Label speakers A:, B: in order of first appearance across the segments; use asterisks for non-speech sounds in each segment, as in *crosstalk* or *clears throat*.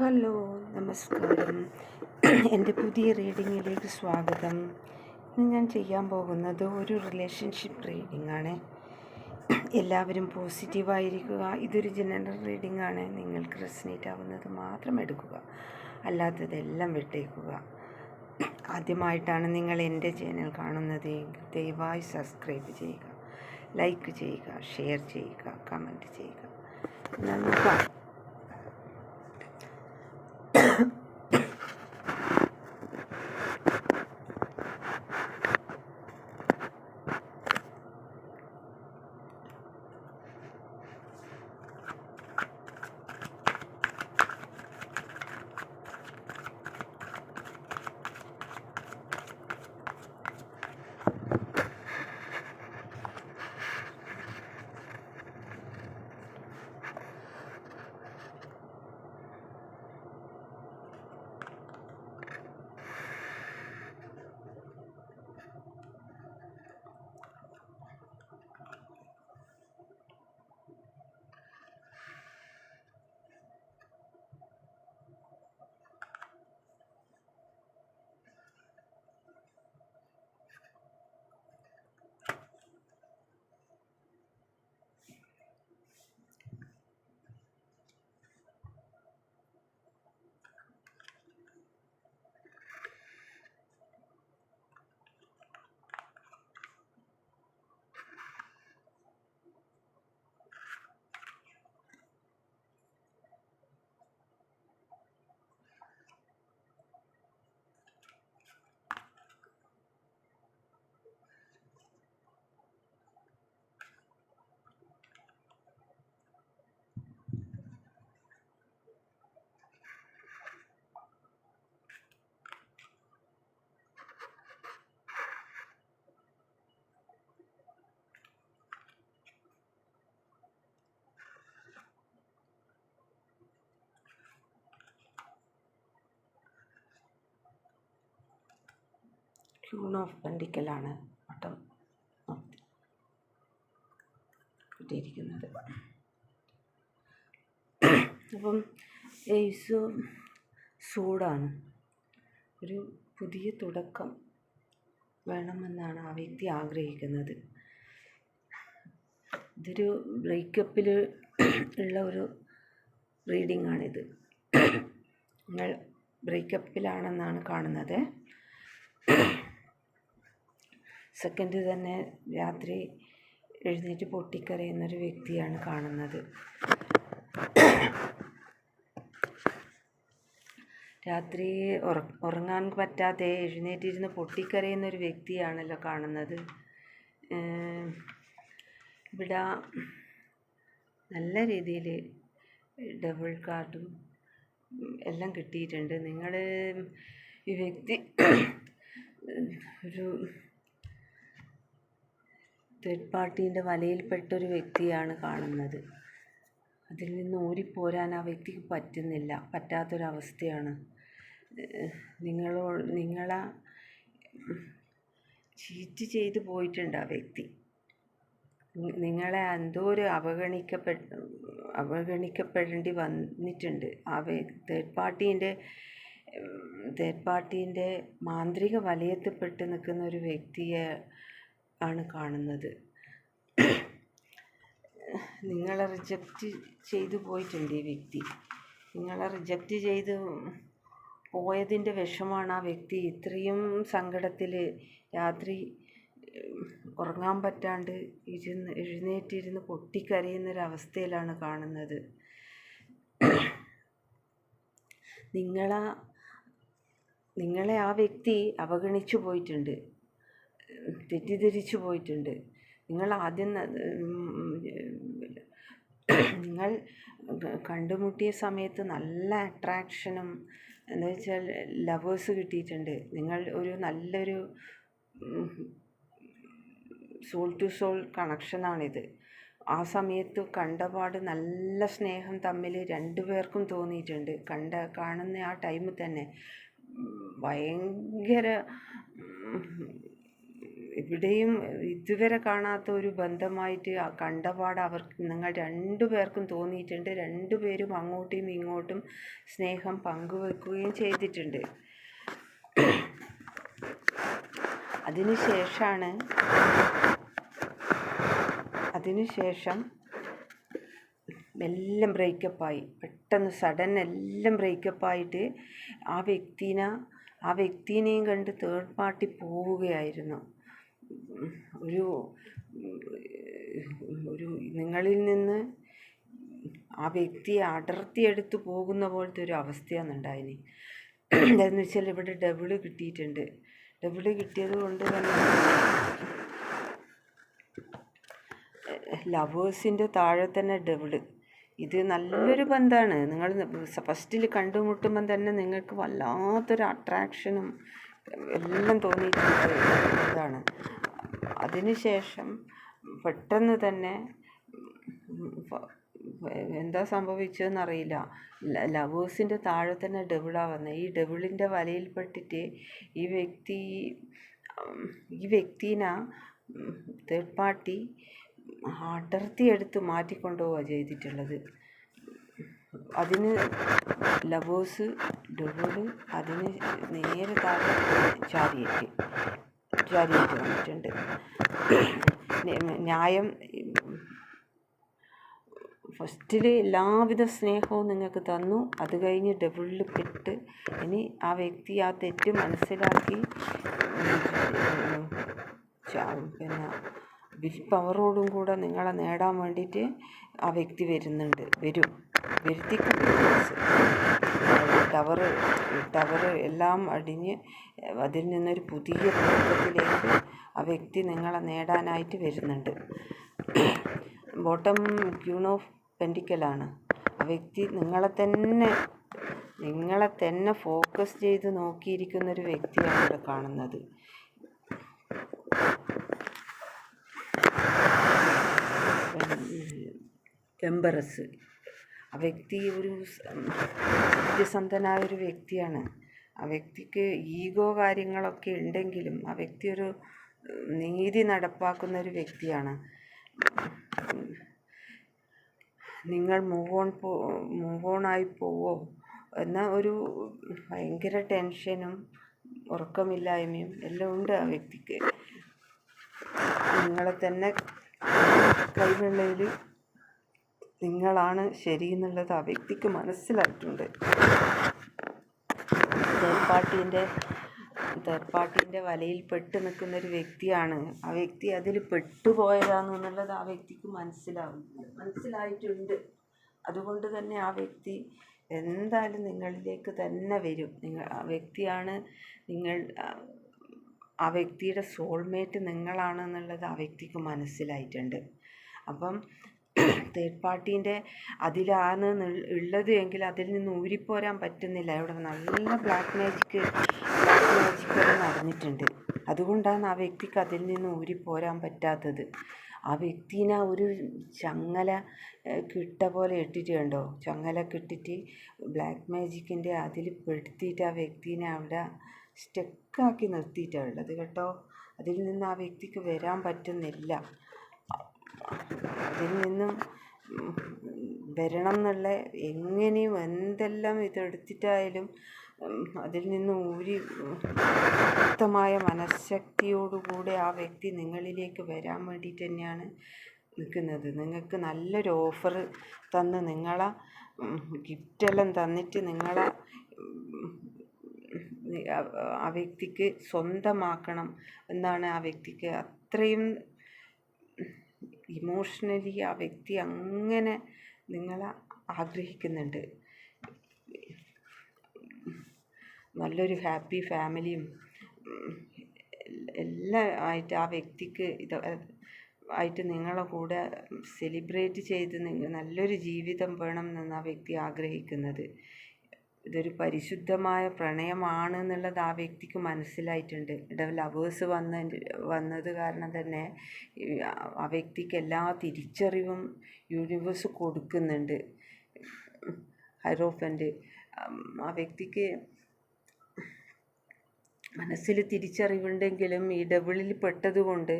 A: Hello നമസ്കാരം. എന്റെ പുതിയ റീഡിങ്ങിലേക്ക് സ്വാഗതം. ഇന്ന് ഞാൻ ചെയ്യാൻ പോകുന്നത് ഒരു റിലേഷൻഷിപ്പ് റീഡിംഗ് ആണ്. എല്ലാവരും പോസിറ്റീവായിരിക്കുക ഇതൊരു ജനറൽ റീഡിംഗ് ആണ്. നിങ്ങൾക്ക് റെസിനേറ്റ് ആവുന്നത് മാത്രം എടുക്കുക. അല്ലാത്തതെല്ലാം വിട്ടേക്കുക. ആദ്യമായിട്ടാണ് നിങ്ങൾ എന്റെ ചാനൽ കാണുന്നത് ദയവായി സബ്സ്ക്രൈബ് ചെയ്യുക. ലൈക്ക് ചെയ്യുക ഷെയർ ചെയ്യുക കമന്റ് ചെയ്യുക. എന്നാൽ ക്യൂൺ ഓഫ് പെൻഡിക്കലാണ് വട്ടം കിട്ടിയിരിക്കുന്നത്. അപ്പം യേസു സൂടാണ്. ഒരു പുതിയ തുടക്കം വേണമെന്നാണ് ആ വ്യക്തി ആഗ്രഹിക്കുന്നത്. ഇതൊരു ബ്രേക്കപ്പിൽ ഉള്ള ഒരു റീഡിംഗ് ആണിത്. നിങ്ങൾ ബ്രേക്കപ്പിലാണെന്നാണ് കാണുന്നത്. സെക്കൻഡ് തന്നെ രാത്രി എഴുന്നേറ്റ് പൊട്ടിക്കരയുന്നൊരു വ്യക്തിയാണ് കാണുന്നത്. രാത്രി ഉറങ്ങാൻ പറ്റാതെ എഴുന്നേറ്റിരുന്ന് പൊട്ടിക്കരയുന്ന ഒരു വ്യക്തിയാണല്ലോ കാണുന്നത്. ഇവിടെ നല്ല രീതിയിൽ ഡബിൾ കാർഡും എല്ലാം കിട്ടിയിട്ടുണ്ട്. നിങ്ങൾ ഈ വ്യക്തി ഒരു തേർഡ് പാർട്ടീന്റെ വലയിൽപ്പെട്ടൊരു വ്യക്തിയാണ് കാണുന്നത്. അതിൽ നിന്ന് ഊരിപ്പോരാൻ ആ വ്യക്തിക്ക് പറ്റുന്നില്ല. പറ്റാത്തൊരവസ്ഥയാണ്. നിങ്ങളോ നിങ്ങളെ ചീറ്റ് ചെയ്ത് പോയിട്ടുണ്ട് ആ വ്യക്തി. നിങ്ങളെ എന്തോ ഒരു അവഗണിക്കപ്പെട്ട അവഗണിക്കപ്പെടേണ്ടി വന്നിട്ടുണ്ട്. ആ തേർഡ് പാർട്ടീന്റെ തേർഡ് പാർട്ടീന്റെ മാന്ത്രിക വലയത്തിൽപ്പെട്ട് നിൽക്കുന്ന ഒരു വ്യക്തിയെ ആണ് കാണുന്നത്. നിങ്ങളെ റിജക്റ്റ് ചെയ്തു പോയിട്ടുണ്ട് ഈ വ്യക്തി. നിങ്ങളെ റിജക്റ്റ് ചെയ്ത് പോയതിന്റെ വിഷമാണ് ആ വ്യക്തി. ഇത്രയും സങ്കടത്തിൽ രാത്രി ഉറങ്ങാൻ പറ്റാണ്ട് ഇരുന്ന് എഴുന്നേറ്റിരുന്ന് പൊട്ടിക്കരയുന്നൊരവസ്ഥയിലാണ് കാണുന്നത്. നിങ്ങളാ നിങ്ങളെ ആ വ്യക്തി അവഗണിച്ചു പോയിട്ടുണ്ട്. തെറ്റിദ്ധരിച്ചു പോയിട്ടുണ്ട്. നിങ്ങൾ ആദ്യം നിങ്ങൾ കണ്ടുമുട്ടിയ സമയത്ത് നല്ല അട്രാക്ഷനും എന്താ വെച്ചാൽ ലവേഴ്സ് കിട്ടിയിട്ടുണ്ട്. നിങ്ങൾ ഒരു നല്ലൊരു സോൾ ടു സോൾ കണക്ഷനാണിത് ആ സമയത്ത് കണ്ടപാട് നല്ല സ്നേഹം തമ്മിൽ രണ്ടു പേർക്കും തോന്നിയിട്ടുണ്ട്. കണ്ട കാണുന്ന ആ ടൈമിൽ തന്നെ ഭയങ്കര എവിടെയും ഇതുവരെ കാണാത്ത ഒരു ബന്ധമായിട്ട് കണ്ടപാട് അവർക്ക് നിങ്ങൾ രണ്ടു പേർക്കും തോന്നിയിട്ടുണ്ട്. രണ്ടുപേരും അങ്ങോട്ടും ഇങ്ങോട്ടും സ്നേഹം പങ്കുവെക്കുകയും ചെയ്തിട്ടുണ്ട്. അതിനുശേഷമാണ് അതിനുശേഷം എല്ലാം ബ്രേക്കപ്പായി പെട്ടെന്ന് സഡൻ എല്ലാം ബ്രേക്കപ്പായിട്ട് ആ വ്യക്തിനെ ആ വ്യക്തിനെയും കണ്ട് തേർഡ് പാർട്ടി പോവുകയായിരുന്നു. ഒരു ഒരു നിങ്ങളിൽ നിന്ന് ആ വ്യക്തിയെ അടർത്തിയെടുത്ത് പോകുന്ന പോലത്തെ ഒരു അവസ്ഥയാണ് ഉണ്ടായിന് എന്താണെന്ന് വെച്ചാൽ ഇവിടെ ഡബിൾ കിട്ടിയിട്ടുണ്ട്. ഡബിൾ കിട്ടിയത് കൊണ്ട് തന്നെ ലവേഴ്സിന്റെ താഴെ തന്നെ ഡബിൾ ഇത് നല്ലൊരു ബന്ധമാണ് നിങ്ങൾ ഫസ്റ്റിൽ കണ്ടുമുട്ടുമ്പം തന്നെ നിങ്ങൾക്ക് വല്ലാത്തൊരു അട്രാക്ഷനും എല്ലാം തോന്നിയിട്ടുണ്ട് ഇതാണ്. അതിനുശേഷം പെട്ടെന്ന് തന്നെ എന്താ സംഭവിച്ചതെന്ന് അറിയില്ല ലവേഴ്സിന്റെ താഴെ തന്നെ ഡബിളാണ് വന്നത് ഈ ഡബിളിന്റെ വലയിൽപ്പെട്ടിട്ട് ഈ വ്യക്തി ഈ വ്യക്തിനെ തേർഡ് പാർട്ടി അടർത്തിയെടുത്ത് മാറ്റിക്കൊണ്ടുപോവുക ചെയ്തിട്ടുള്ളത്. അതിന് ലവേഴ്സ് ഡബിൾ അതിന് നേരെ താഴെ ചാരിയേറ്റ് ചാരിയേറ്റ് വന്നിട്ടുണ്ട്. ന്യായം ഫസ്റ്റിൽ എല്ലാവിധ സ്നേഹവും നിങ്ങൾക്ക് തന്നു. അത് കഴിഞ്ഞ് ഡബിളിൽ പെട്ട് ഇനി ആ വ്യക്തി ആ തെറ്റ് മനസ്സിലാക്കി പിന്നെ വിൽ പവറോടും കൂടെ നിങ്ങളെ നേടാൻ വേണ്ടിയിട്ട് ആ വ്യക്തി വരുന്നുണ്ട്. വരും. വരുത്തിക്കും ടവർ ടവർ എല്ലാം അടിഞ്ഞ് അതിൽ നിന്നൊരു പുതിയ ലോകത്തിലേക്ക് ആ വ്യക്തി നിങ്ങളെ നേടാനായിട്ട് വരുന്നുണ്ട്. ബോട്ടം ക്യൂൺ ഓഫ് പെൻഡിക്കലാണ് ആ വ്യക്തി നിങ്ങളെ തന്നെ നിങ്ങളെ തന്നെ ഫോക്കസ് ചെയ്ത് നോക്കിയിരിക്കുന്ന ഒരു വ്യക്തിയാണ് ഇവിടെ കാണുന്നത്. എംബറസ് ആ വ്യക്തി ഒരു സത്യസന്ധനായ ഒരു വ്യക്തിയാണ്. ആ വ്യക്തിക്ക് ഈഗോ കാര്യങ്ങളൊക്കെ ഉണ്ടെങ്കിലും ആ വ്യക്തി ഒരു നീതി നടപ്പാക്കുന്ന ഒരു വ്യക്തിയാണ്. നിങ്ങൾ മൂവ് ഓൺ പോ മൂവ് ഓൺ ആയി പോവോ എന്ന ഒരു ഭയങ്കര ടെൻഷനും ഉറക്കമില്ലായ്മയും എല്ലാം ഉണ്ട് ആ വ്യക്തിക്ക്. നിങ്ങളെ തന്നെ കൈവെള്ളയിൽ നിങ്ങളാണ് ശരി എന്നുള്ളത് ആ വ്യക്തിക്ക് മനസ്സിലായിട്ടുണ്ട്. തേർഡ് പാർട്ടീന്റെ തേർഡ് പാർട്ടീന്റെ വലയിൽ പെട്ട് നിൽക്കുന്ന ഒരു വ്യക്തിയാണ്. ആ വ്യക്തി അതിൽ പെട്ടുപോയതാണെന്നുള്ളത് ആ വ്യക്തിക്ക് മനസ്സിലാവും മനസ്സിലായിട്ടുണ്ട്. അതുകൊണ്ട് തന്നെ ആ വ്യക്തി എന്തായാലും നിങ്ങളിലേക്ക് തന്നെ വരും. നിങ്ങൾ ആ വ്യക്തിയാണ് നിങ്ങൾ ആ വ്യക്തിയുടെ സോൾമേറ്റ് നിങ്ങളാണെന്നുള്ളത് ആ വ്യക്തിക്ക് മനസ്സിലായിട്ടുണ്ട്. അപ്പം തേർഡ് പാർട്ടീന്റെ അതിലാണ് ഉള്ളത് എങ്കിൽ അതിൽ നിന്ന് ഊരിപ്പോരാൻ പറ്റുന്നില്ല. ഇവിടെ നല്ല ബ്ലാക്ക് മാജിക്ക് ബ്ലാക്ക് മാജിക്ക് നടന്നിട്ടുണ്ട്. അതുകൊണ്ടാണ് ആ വ്യക്തിക്ക് അതിൽ നിന്ന് ഊരിപ്പോരാൻ പറ്റാത്തത്. ആ വ്യക്തിനെ ഒരു ചങ്ങല കിട്ട പോലെ ഇട്ടിട്ട് കണ്ടോ? ചങ്ങല കിട്ടിട്ട് ബ്ലാക്ക് മാജിക്കിന്റെ അതിൽ പെടുത്തിയിട്ട് ആ വ്യക്തിനെ അവിടെ സ്റ്റക്കാക്കി നിർത്തിയിട്ടാണ് ഉള്ളത് കേട്ടോ. അതിൽ നിന്ന് ആ വ്യക്തിക്ക് വരാൻ പറ്റുന്നില്ല. അതിൽ നിന്നും വരണം എന്നുള്ള എങ്ങനെയും എന്തെല്ലാം ഇതെടുത്തിട്ടായാലും അതിൽ നിന്ന് ഊരി വ്യക്തമായ മനഃശക്തിയോടുകൂടെ ആ വ്യക്തി നിങ്ങളിലേക്ക് വരാൻ വേണ്ടിയിട്ട് തന്നെയാണ് നിൽക്കുന്നത്. നിങ്ങൾക്ക് നല്ലൊരു ഓഫർ തന്ന് നിങ്ങളെ ഗിഫ്റ്റെല്ലാം തന്നിട്ട് നിങ്ങളെ ആ വ്യക്തിക്ക് സ്വന്തമാക്കണം എന്നാണ് ആ വ്യക്തിക്ക് അത്രയും ഇമോഷണലി ആ വ്യക്തി അങ്ങനെ നിങ്ങളെ ആഗ്രഹിക്കുന്നുണ്ട്. നല്ലൊരു ഹാപ്പി ഫാമിലിയും എല്ലാം ആയിട്ട് ആ വ്യക്തിക്ക് ഇത് ആയിട്ട് നിങ്ങളെ കൂടെ സെലിബ്രേറ്റ് ചെയ്ത് നല്ലൊരു ജീവിതം വേണം എന്നാണ് ആ വ്യക്തി ആഗ്രഹിക്കുന്നത്. ഇതൊരു പരിശുദ്ധമായ പ്രണയമാണ് എന്നുള്ളത് ആ വ്യക്തിക്ക് മനസ്സിലായിട്ടുണ്ട്. ഇവിടെ ലവേഴ്സ് വന്ന വന്നത് കാരണം തന്നെ ആ വ്യക്തിക്ക് എല്ലാ തിരിച്ചറിവും യൂണിവേഴ്സ് കൊടുക്കുന്നുണ്ട്. ഹൈറോഫന്റ് ആ വ്യക്തിക്ക് മനസ്സിൽ തിരിച്ചറിവുണ്ടെങ്കിലും ഈ ഡബിളിൽ പെട്ടതുകൊണ്ട്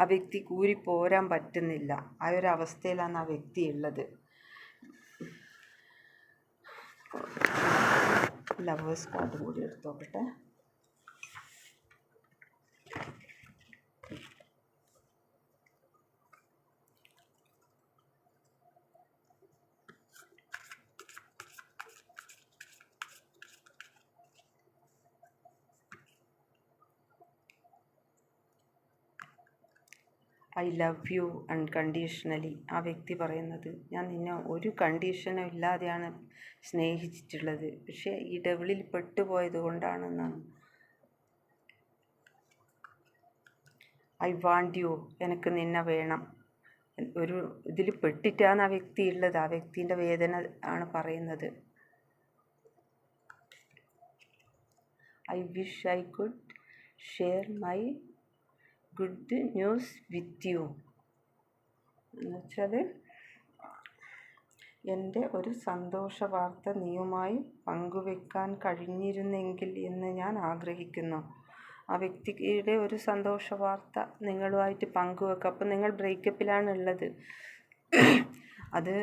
A: ആ വ്യക്തി കൂരി പോരാൻ പറ്റുന്നില്ല. ആ ഒരു അവസ്ഥയിലാണ് ആ വ്യക്തി ഉള്ളത് ലവേഴ്സ് കാർഡ് കൂടി എടുത്ത് നോക്കട്ടെ ഐ ലവ് യു അൺകണ്ടീഷണലി ആ വ്യക്തി പറയുന്നത് ഞാൻ നിന്നെ ഒരു കണ്ടീഷനും ഇല്ലാതെയാണ് സ്നേഹിച്ചിട്ടുള്ളത്. പക്ഷേ ഡബിളിൽ പെട്ടുപോയത് കൊണ്ടാണെന്നാണ്. I want you. എനിക്ക് നിന്നെ വേണം. ഒരു ഇതിൽ പെട്ടിട്ടാണ് ആ വ്യക്തി ഉള്ളത് ആ വ്യക്തിന്റെ വേദന ആണ് പറയുന്നത്. I wish I could share my good news with you. എന്നുവെച്ചാൽ എന്റെ ഒരു സന്തോഷ വാർത്ത നീയുമായി പങ്കുവെക്കാൻ കഴിഞ്ഞിരുന്നെങ്കിൽ എന്ന് ഞാൻ ആഗ്രഹിക്കുന്നു. ആ വ്യക്തിയുടെ ഒരു സന്തോഷ വാർത്ത നിങ്ങളുമായിട്ട് പങ്കുവെക്കുക അപ്പം നിങ്ങൾ ബ്രേക്കപ്പിലാണ് ഉള്ളത് അത്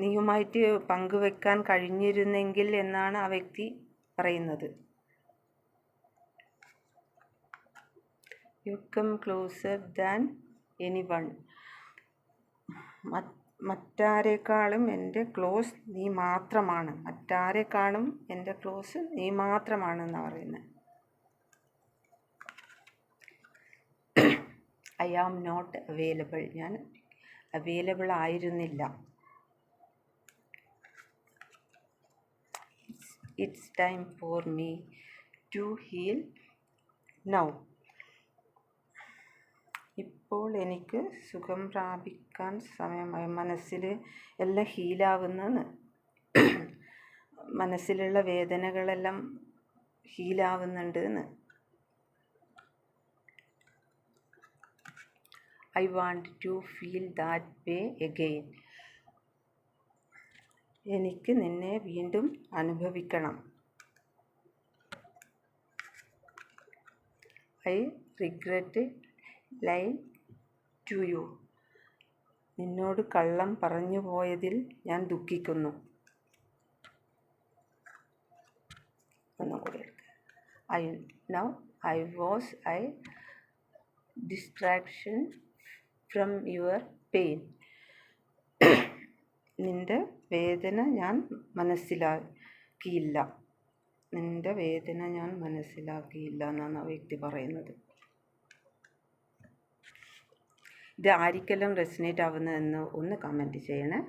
A: നീയുമായിട്ട് പങ്കുവെക്കാൻ കഴിഞ്ഞിരുന്നെങ്കിൽ എന്നാണ് ആ വ്യക്തി പറയുന്നത്. You come closer than any one മറ്റാരേക്കാളും എന്റെ ക്ലോസ് നീ മാത്രമാണ്. മറ്റാരെക്കാളും എന്റെ ക്ലോസ് നീ മാത്രമാണെന്നാണ് പറയുന്നത് ഐ *clears throat* ആം നോട്ട് അവൈലബിൾ ഞാൻ അവൈലബിൾ ആയിരുന്നില്ല. It's time for me to heal now ഇപ്പോൾ എനിക്ക് സുഖം പ്രാപിക്കാൻ സമയമായി മനസ്സിൽ എല്ലാം ഹീലാവുന്ന മനസ്സിലുള്ള വേദനകളെല്ലാം ഹീലാവുന്നുണ്ട് എന്ന് I want to feel that way again. എനിക്ക് നിന്നെ വീണ്ടും അനുഭവിക്കണം. I regret lie to you. നിന്നോട് കള്ളം പറഞ്ഞു പോയതിൽ ഞാൻ ദുഃഖിക്കുന്നു. ഒന്നുകൂടി I now I was I distraction from your pain നിന്റെ വേദന ഞാൻ മനസ്സിലാക്കിയില്ല. നിന്റെ വേദന ഞാൻ മനസ്സിലാക്കിയില്ല എന്നാണ് ആ വ്യക്തി പറയുന്നത്. ഇത് ആരിക്കെല്ലാം റെസിനേറ്റ് ആവുന്നതെന്ന് ഒന്ന് കമന്റ് ചെയ്യണേ.